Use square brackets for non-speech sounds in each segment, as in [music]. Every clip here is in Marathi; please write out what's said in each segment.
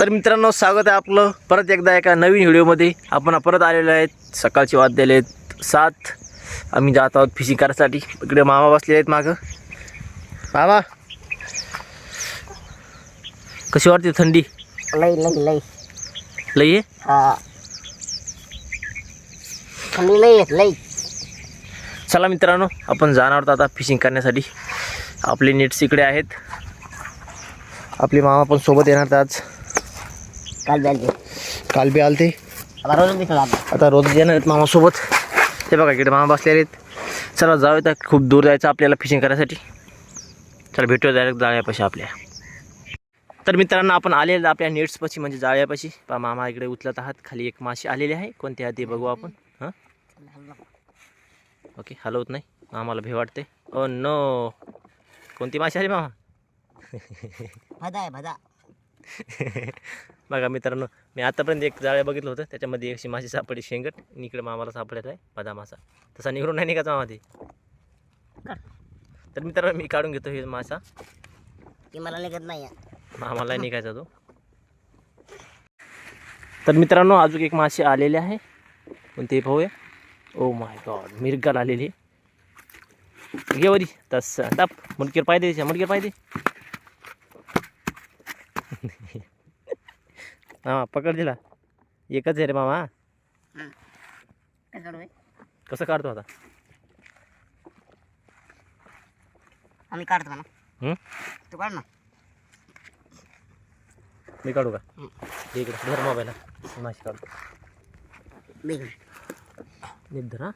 तर मित्रांनो स्वागत आहे आपलं परत एकदा एका नवीन व्हिडिओमध्ये. आपण परत आलेलो आहेत. सकाळचे वाजलेले आहेत सात. आम्ही जात आहोत फिशिंग करायसाठी. इकडे मामा बसले आहेत मागं. मामा! कशी वाटते थंडी? लई लई लई. लई आहे? थंडी लई लई. चला मित्रांनो आपण जाणार आहोत आता फिशिंग करण्यासाठी. आपले नेट्स इकडे आहेत. आपले मामा पण सोबत येणार आज. काल द्यायचे काल बी आलते आता रोज आता रोज येणार आहेत मामासोबत ते बघा इकडे मामा बसलेले आहेत चला जाऊया तर खूप दूर जायचं आपल्याला फिशिंग करायसाठी चला भेटूया डायरेक्ट जाळ्यापाशी आपल्या तर मित्रांनो आपण आलेलं आपल्या नेट्सपाशी म्हणजे जाळ्यापाशी पा मामा इकडे उचलत आहात खाली एक माशी आलेली आहे कोणती आहे ते बघू आपण हां ओके हलवत नाही मामाला भे वाटते ओ नो कोणती माशी आली मामा भदा आहे भदा बघा मित्रांनो मी आतापर्यंत एक जाळ्या बघितलं होतं. त्याच्यामध्ये एक अशी माशी सापडली शेंगट. इकडे मामाला सापडत आहे बदा मासा तसा निघून नाही निघायचा मामा ते. तर मित्रांनो मी काढून घेतो हे मासा. ती मला निघत नाही. मामाला निघायचा तो. तर मित्रांनो अजून एक मासे आलेले आहे. कोणते पाहूया? ओ माय गॉड मिरगाल आलेली घे वरी. तस. टाप मुडकीर पाहिजे मुडकीर पाहिजे [laughs] हा पकड दिला एकच आहे रे मामा? कसं काढतो आता? आम्ही काढतो ना? तू काढ ना. मी काढू का? इकडे धर मोबाईल माशी काढतो. नीट धर हा.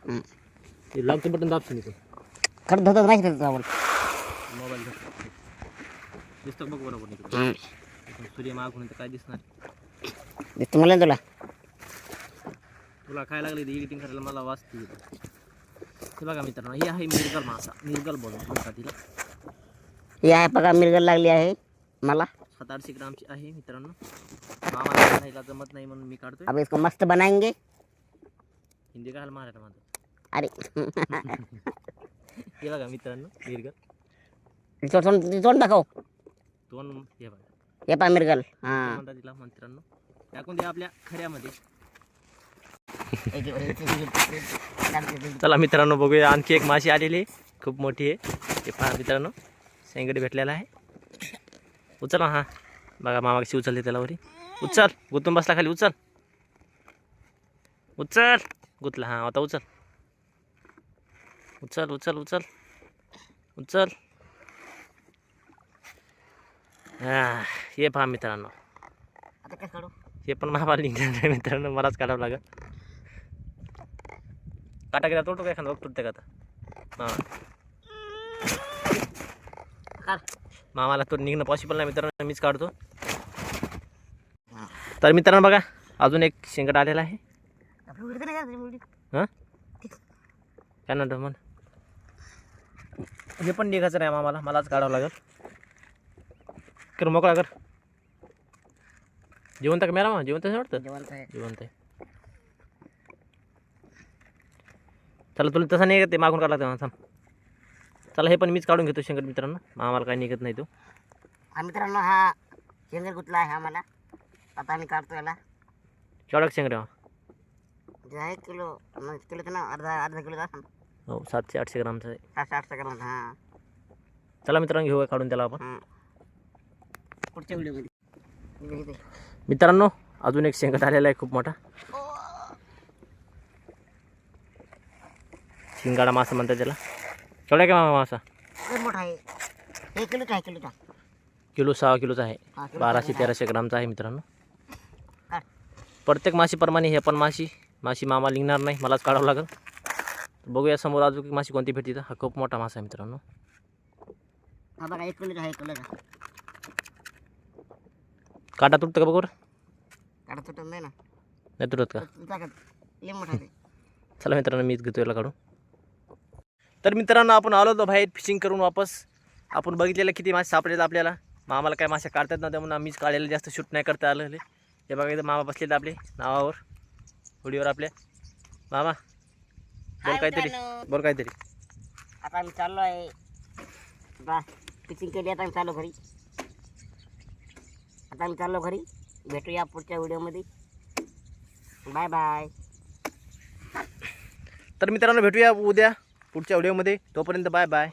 ते लागते बटन दाबशील इथून. खरं धरत नाही करत आपण मोबाईल दिसतं बघ बरोबर सूर्य मागून तर काय दिसणार? दिसतो मला तुला तुला काय लागले एडिटिंग करायला मला वाचते हे बघा मित्रांनो हे आहे मिरगल मासा मिरगल म्हणतात तिला ही आहे बघा मिरगल लागली आहे मला सात आठशे ग्रामची आहे मित्रांनो मामाला काढायला जमत नाही म्हणून मी काढतोय अब इसको मस्त बनाएँगे हिंदी काय मारायला माझं अरे हे बघा मित्रांनो मिरगल तोंड तोंड दाखव दोन हे बघा हे पा मिरगल हाँ तिला मित्रांनो टाकून दे आपल्या खऱ्यामध्ये. चला मित्रांनो बघूया. आणखी एक माशी आलेली आहे. खूप मोठी आहे. ते पहा मित्रांनो शेंगडी भेटलेला आहे. उचल हां. बघा मामा कशी उचलते त्याला वरी. उचल. गुतून बसला खाली. उचल. उचल. गुतला. हां आता उचल. उचल उचल उचल. उचल. हां हे पहा मित्रांनो. आता काय काढू. हे पण महाबाल निघणार मित्रांनो मलाच काढावं लागेल. काटा गेला तोडतो काय खांदा तुटते का हां. मामाला तो निघणं पॉसिबल नाही मित्रांनो मीच काढतो. तर मित्रांनो बघा अजून एक शेंगट आलेला आहे? हां? काय ना म्हण? हे पण निघायचं नाही मामाला मलाच काढावं लागेल. कर मोकळा कर. जिवंत का मेला मा जिवंत आहे वाटतं? जिवंत आहे. जिवंत आहे. चला तुला तसं नाही ते मागून काढला तेव्हा थांब. चला हे पण मीच काढून घेतो शंकर मित्रांनो. आम्हाला काही निघत नाही तो. हा मित्रांनो हा शेंगर गुतला आहे? हा मला. आता आम्ही काढतो याला. केवढा शेंगर आहे किलो किलो ना अर्धा अर्धा किलो असं हो सातशे आठशे ग्रामचा आहे. सातशे आठशे ग्राम हां. चला मित्रांनो घेऊया काढून त्याला आपण. पुढच्या व्हिडिओमध्ये. मित्रांनो अजून एक शेंगट आलेला आहे खूप मोठा. शिंगाडा मासा म्हणतात त्याला. केवढा आहे का मामा मासा? मोठा आहे. एक किलोचा आहे किलोचा? किलो सहा किलोचा आहे. बाराशे तेराशे ग्रामचा आहे मित्रांनो. प्रत्येक माशीप्रमाणे हे पण माशी माशी मामा लिंगणार नाही मलाच काढावं लागेल. बघूया समोर अजून माशी कोणती भेटते. हा खूप मोठा मासा आहे मित्रांनो. काटा तुटतं का बघ काढा तुटून नाही ना. नाही तुटत का? तुमचा का लय मोठा आहे. ते. चला मित्रांनो मीच घेतो याला काढून. तर मित्रांनो आपण आलो होतो बाहेर फिशिंग करून वापस. आपण बघितलेलं किती मासे सापडलेत आपल्याला. मामाला काय मासे काढतात नव्हत्या म्हणून आम्हीच काढलेलं जास्त शूट नाही करता आलं हे. बघा इथं मामा बसलेत आपले नावावर. होडीवर आपल्या मामा बोल काहीतरी. बोल काहीतरी. आता आम्ही चाललो आहे. बा पिचिंग केली आता आम्ही चाललो घरी. आता आम्ही चाललो घरी. भेटूया पुढच्या व्हिडिओमध्ये. Bye bye. तर मित्रांनो भेटूया उद्या पुढच्या व्हिडिओमध्ये. तोपर्यंत बाय बाय.